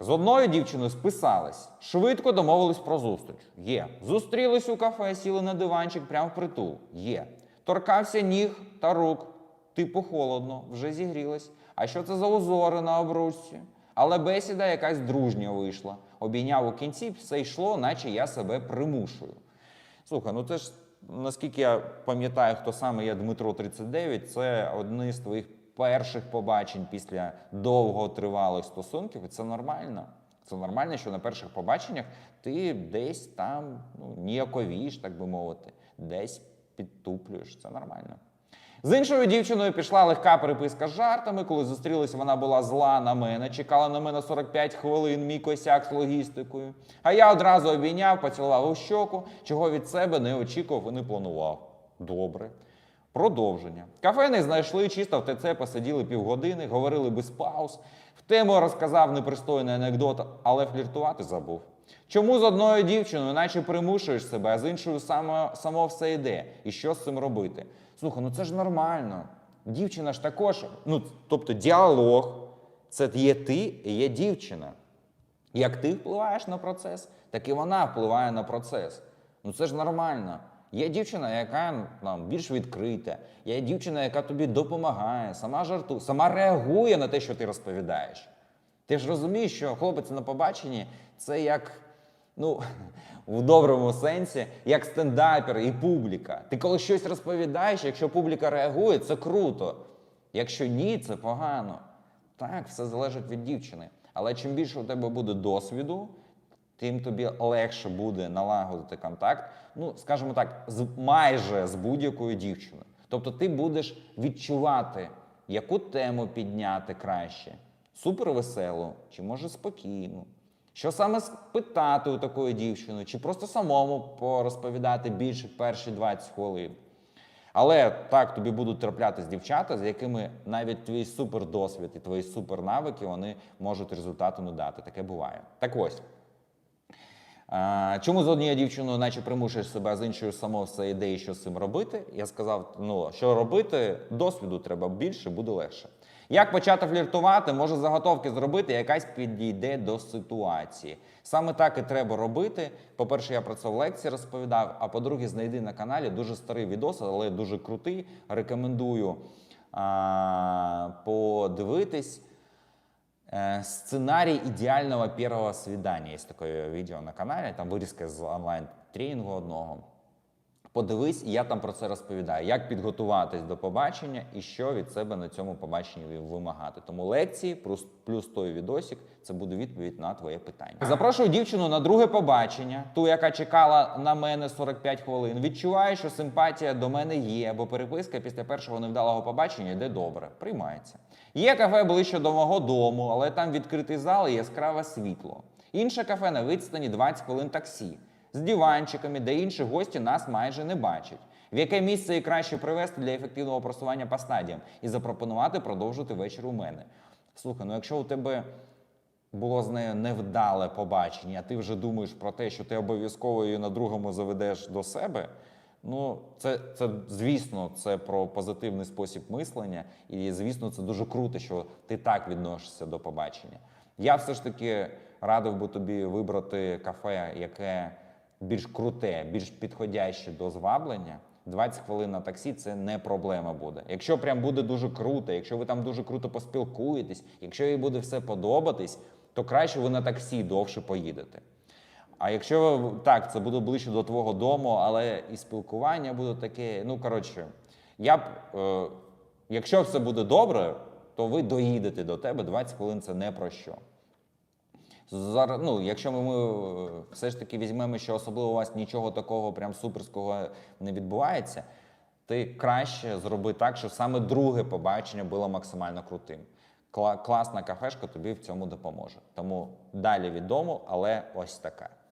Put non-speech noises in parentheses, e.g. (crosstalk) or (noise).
З одною дівчиною списались, швидко домовились про зустріч. Є. Зустрілись у кафе, сіли на диванчик прямо впритул. Є. Торкався ніг та рук. Типу холодно, вже зігрілась. А що це за узори на обручці? Але бесіда якась дружня вийшла. Обійняв у кінці, все йшло, наче я себе примушую. Слухай, ну це ж наскільки я пам'ятаю, хто саме є Дмитро 39, це одне з твоїх перших побачень після довготривалих стосунків. І це нормально. Це нормально, що на перших побаченнях ти десь там ну, ніяковіш, так би мовити, десь підтуплюєш. Це нормально. З іншою дівчиною пішла легка переписка з жартами. Коли зустрілися, вона була зла на мене, чекала на мене 45 хвилин, мій косяк з логістикою. А я одразу обійняв, поцілував у щоку, чого від себе не очікував і не планував. Добре. Продовження. Кафе не знайшли, чисто в ТЦ посиділи півгодини, говорили без пауз. В тему розказав непристойний анекдот, але фліртувати забув. Чому з одною дівчиною, наче примушуєш себе, а з іншою само, само все йде? І що з цим робити? Слухай, ну це ж нормально. Дівчина ж також, ну тобто діалог, це є ти і є дівчина. Як ти впливаєш на процес, так і вона впливає на процес. Ну це ж нормально. Є дівчина, яка там, більш відкрита, є дівчина, яка тобі допомагає, сама жартує, сама реагує на те, що ти розповідаєш. Ти ж розумієш, що хлопець на побаченні це як, ну, (laughs) в доброму сенсі, як стендапер і публіка. Ти коли щось розповідаєш, якщо публіка реагує, це круто. Якщо ні, це погано. Так, все залежить від дівчини. Але чим більше у тебе буде досвіду, тим тобі легше буде налагодити контакт, ну, скажімо так, з майже з будь-якою дівчиною. Тобто ти будеш відчувати, яку тему підняти краще. Супервеселу, чи може спокійну. Що саме спитати у такої дівчини, чи просто самому порозповідати більше перші 20 хвилин. Але так тобі будуть траплятись дівчата, з якими навіть твій супердосвід і твої супернавики вони можуть результату не дати. Таке буває. Так ось. А, Чому з однією дівчиною, наче примушуєш себе, а з іншою само все ідеї, що з цим робити? Я сказав: ну що робити, досвіду треба більше, буде легше. Як почати фліртувати, може заготовки зробити, якась підійде до ситуації. Саме так і треба робити. По-перше, я про це в лекції розповідав. А по-друге, знайди на каналі дуже старий відос, але дуже крутий. Рекомендую а, подивитись. Э, Сценарий идеального первого свидания. Є такое відео на каналі, там вирізка з онлайн-тренінгу одного. Подивись, я там про це розповідаю, як підготуватись до побачення і що від себе на цьому побаченні вимагати. Тому лекції плюс, плюс той відосик це буде відповідь на твоє питання. Запрошую дівчину на друге побачення, ту, яка чекала на мене 45 хвилин. Відчуваю, що симпатія до мене є, бо переписка після першого невдалого побачення йде добре, приймається. Є кафе ближче до мого дому, але там відкритий зал і яскраве світло. Інше кафе на відстані 20 хвилин таксі з диванчиками, де інші гості нас майже не бачать. В яке місце і краще привести для ефективного просування по стадіям і запропонувати продовжити вечір у мене. Слухай, ну якщо у тебе було з нею невдале побачення, а ти вже думаєш про те, що ти обов'язково її на другому заведеш до себе. Ну, це, це звісно, це про позитивний спосіб мислення, і звісно, це дуже круто, що ти так відносишся до побачення. Я все ж таки радив би тобі вибрати кафе, яке більш круте, більш підходяще до зваблення. 20 хвилин на таксі це не проблема буде. Якщо прям буде дуже круто, якщо ви там дуже круто поспілкуєтесь, якщо їй буде все подобатись, то краще ви на таксі довше поїдете. А якщо так, це буде ближче до твого дому, але і спілкування буде таке. Ну коротше, я б, е, якщо все буде добре, то ви доїдете до тебе 20 хвилин це не про що. Зараз, ну, якщо ми, ми е, все ж таки візьмемо, що особливо у вас нічого такого прям суперського не відбувається, ти краще зроби так, щоб саме друге побачення було максимально крутим. Кла- класна кафешка тобі в цьому допоможе. Тому далі від дому, але ось така.